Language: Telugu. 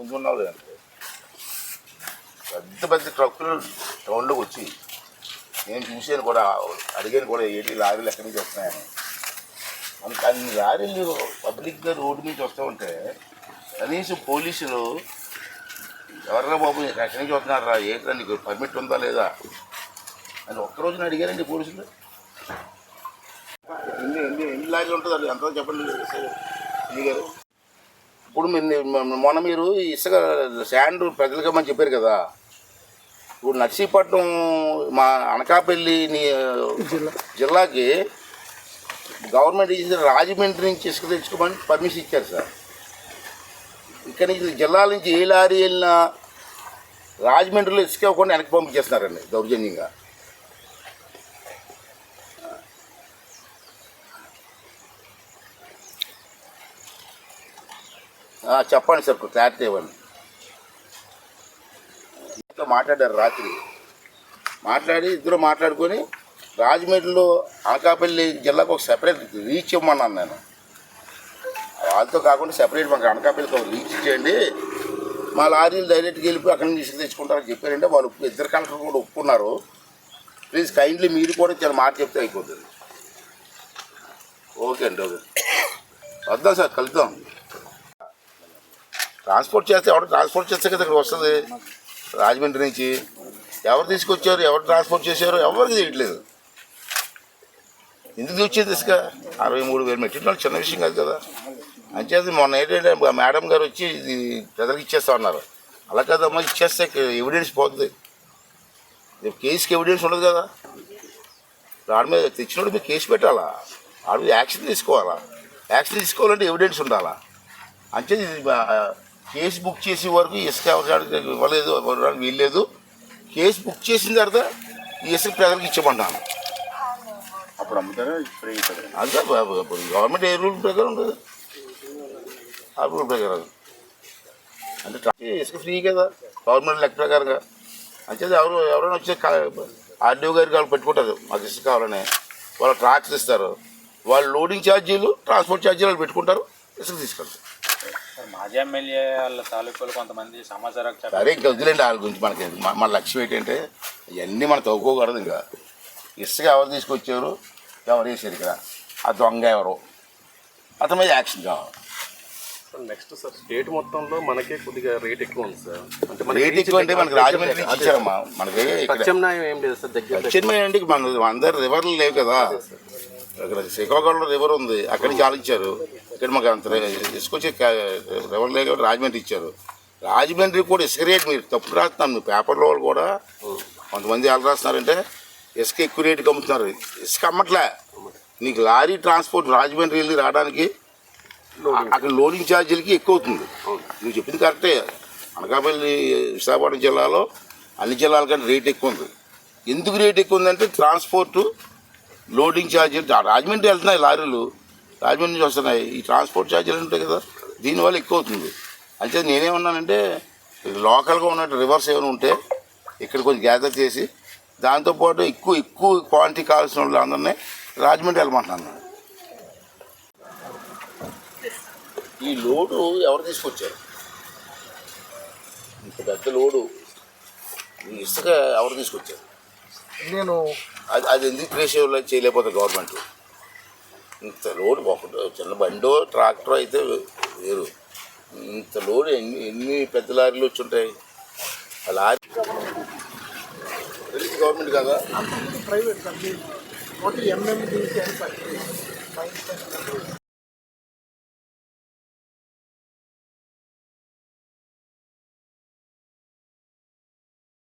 ముందు ఉన్నావు లేదంటే పెద్ద పెద్ద ట్రక్కులు టౌన్లోకి వచ్చి నేను చూసాను కూడా అడిగాను కూడా ఏంటి లారీలు ఎక్కడి నుంచి వస్తున్నాయని. మనకు అన్ని లారీలు పబ్లిక్గా రోడ్డు నుంచి వస్తూ ఉంటే కనీసం పోలీసులు ఎవరన్నా బాబు ఎక్కడి నుంచి వస్తున్నారా ఏంటో నీకు పర్మిట్ ఉందా లేదా అని ఒక్కరోజున అడిగారండి పోలీసులు. ఎన్ని ఎన్ని ఎన్ని లారీలు ఉంటుందండి? ఎంత చెప్పండి? గారు ఇప్పుడు మీరు మొన్న మీరు ఇసుక శాండ్ ప్రజలకు ఇవ్వమని చెప్పారు కదా. ఇప్పుడు నర్సీపట్నం మా అనకాపల్లి జిల్లాకి గవర్నమెంట్ ఇచ్చిన రాజమండ్రి నుంచి ఇసుక తెచ్చుకోమని పర్మిషన్ ఇచ్చారు సార్. ఇక్కడ నుంచి జిల్లాల నుంచి ఏ లారీ వెళ్ళినా రాజమండ్రిలో ఇసుక ఇవ్వకుండా వెనక్కి పంపించేస్తున్నారండి దౌర్జన్యంగా. చెప్పండి సార్ క్లారిటీ ఇవ్వండి. ఇంట్లో మాట్లాడారు రాత్రి. మాట్లాడి ఇద్దరు మాట్లాడుకొని రాజమండ్రిలో అనకాపల్లి జిల్లాకు ఒక సెపరేట్ రీచ్ ఇవ్వమన్నాను నేను. వాళ్ళతో కాకుండా సెపరేట్ మాకు అనకాపల్లికి ఒక రీచ్ ఇచ్చేయండి. మా లారీలు డైరెక్ట్గా వెళ్ళిపోయి అక్కడి నుంచి ఇసుక తెచ్చుకుంటారని చెప్పారంటే వాళ్ళు ఇద్దరు కలెక్టర్ కూడా ఒప్పుకున్నారు. ప్లీజ్ కైండ్లీ మీరు కూడా చాలా మాట చెప్తే అయిపోతుంది. ఓకే అండి ఓకే. వద్దాం సార్ కలుద్దాం. ట్రాన్స్పోర్ట్ చేస్తే ఎవరు ట్రాన్స్పోర్ట్ చేస్తే కదా ఇక్కడికి వస్తుంది? రాజమండ్రి నుంచి. ఎవరు తీసుకొచ్చారు? ఎవరు ట్రాన్స్పోర్ట్ చేశారు? ఎవరికి చేయట్లేదు ఎందుకు వచ్చేది ఇసుక అరవై మూడు వేలు మెట్రిక్ చిన్న విషయం కాదు కదా. అంచేది మొన్న ఏంటంటే మేడం గారు వచ్చి ఇది ప్రజలకు ఇచ్చేస్తా ఉన్నారు అలా కదమ్మా ఇచ్చేస్తే ఎవిడెన్స్ పోతుంది. రేపు కేసుకి ఎవిడెన్స్ ఉండదు కదా. దాని మీద తెచ్చినప్పుడు మీరు కేసు పెట్టాలా? ఆడు యాక్షన్ తీసుకోవాలా? యాక్షన్ తీసుకోవాలంటే ఎవిడెన్స్ ఉండాలా? అంటే కేసు బుక్ చేసే వరకు ఇసుక ఎవరికి ఇవ్వలేదు ఇవ్వడానికి వీల్లేదు. కేసు బుక్ చేసిన తర్వాత ఈ ఇసుక ప్రజలకు ఇచ్చమంటాను అప్పుడు అమ్ముతారా? ఫ్రీ అంతే గవర్నమెంట్ ఏ రూల్ ప్రకారం ఉంటుంది. ఆ రూల్ ప్రకారం అంటే ఇసుక ఫ్రీ కదా గవర్నమెంట్ లెక్క ప్రకారంగా. అంచేది ఎవరు ఎవరైనా వచ్చి ఆర్డీఓ గారికి వాళ్ళు పెట్టుకుంటారు. మాకు ఇసుక కావాలని. వాళ్ళు ట్రాక్స్ ఇస్తారు. వాళ్ళు లోడింగ్ ఛార్జీలు ట్రాన్స్పోర్ట్ ఛార్జీలు వాళ్ళు పెట్టుకుంటారు ఇసుక తీసుకెళ్తారు. మాజీ ఎమ్మెల్యే వాళ్ళ తాలూకులు కొంతమంది సమాచారం సరే ఇంకా వదిలేండి వాళ్ళ గురించి మనకి మన- మన లక్ష్యం ఏంటంటే ఇవన్నీ మనం తవ్వుకోకూడదు ఇంకా. ఇసుక ఎవరు తీసుకొచ్చారు? ఎవరు వేసారు ఇక్కడ? ఆ దొంగ ఎవరు? అతని మీద యాక్షన్ కావాలి. నెక్స్ట్ సార్ స్టేట్ మొత్తంలో మనకే కొద్దిగా రేట్ ఎక్కువ ఉంది సార్. అంటే రేట్ ఎక్కువ అంటే మనకి రాజమండ్రి ఇచ్చారమ్మా. మనకి ప్రత్యామ్నాయం ఏం లేదు సార్ దగ్గర పశ్చిమ అంటే మన అందరు రివర్లు లేవు కదా. ఇక్కడ శ్రీకాకుళంలో రివర్ ఉంది. అక్కడి నుంచి ఆలోచించారు ఇక్కడ మాకు అంత ఇసుకొచ్చి రివర్ లేక రాజమండ్రి ఇచ్చారు. రాజమండ్రి కూడా ఇసుక రేట్ మీరు తప్పు రాస్తున్నాను మీ పేపర్లో వాళ్ళు కూడా కొంతమంది ఎలా రాస్తున్నారంటే ఇసుక ఎక్కువ రేటుకి అమ్ముతున్నారు. ఇసుక అమ్మట్లే. నీకు లారీ ట్రాన్స్పోర్ట్ రాజమండ్రి వెళ్ళి రావడానికి అక్కడ లోడింగ్ ఛార్జీలకి ఎక్కువ అవుతుంది. నువ్వు చెప్పింది కరెక్టే. అనకాపల్లి విశాఖపట్నం జిల్లాలో అన్ని జిల్లాల కంటే రేట్ ఎక్కువ ఉంది. ఎందుకు రేట్ ఎక్కువ ఉందంటే ట్రాన్స్పోర్టు లోడింగ్ ఛార్జీలు రాజమండ్రి వెళ్తున్నాయి లారీలు. రాజమండ్రి నుంచి వస్తున్నాయి. ఈ ట్రాన్స్పోర్ట్ ఛార్జీలు ఉంటాయి కదా దీనివల్ల ఎక్కువ అవుతుంది. అంటే నేనేమన్నానంటే లోకల్గా ఉన్న రివర్స్ ఏమైనా ఉంటే ఇక్కడ కొంచెం గ్యాదర్ చేసి దాంతోపాటు ఎక్కువ ఎక్కువ క్వాంటిటీ కావాల్సిన వాళ్ళు అందరినీ రాజమండ్రి వెళ్ళమంటున్నాను. ఈ లోడు ఎవరు తీసుకొచ్చారు? ఇంత పెద్ద లోడు. ఈ ఇసుక ఎవరు తీసుకొచ్చారు? నేను అది అది ఎందుకు ట్రేస్ చేయలేకపోతే గవర్నమెంట్ ఇంత లోడ్ ఒకటి చిన్న బండో ట్రాక్టర్ అయితే వేరు. ఇంత లోడ్ ఎన్ని ఎన్ని పెద్ద లారీలు వచ్చి ఉంటాయి ఆ లారీ గవర్నమెంట్ కదా? ప్రైవేట్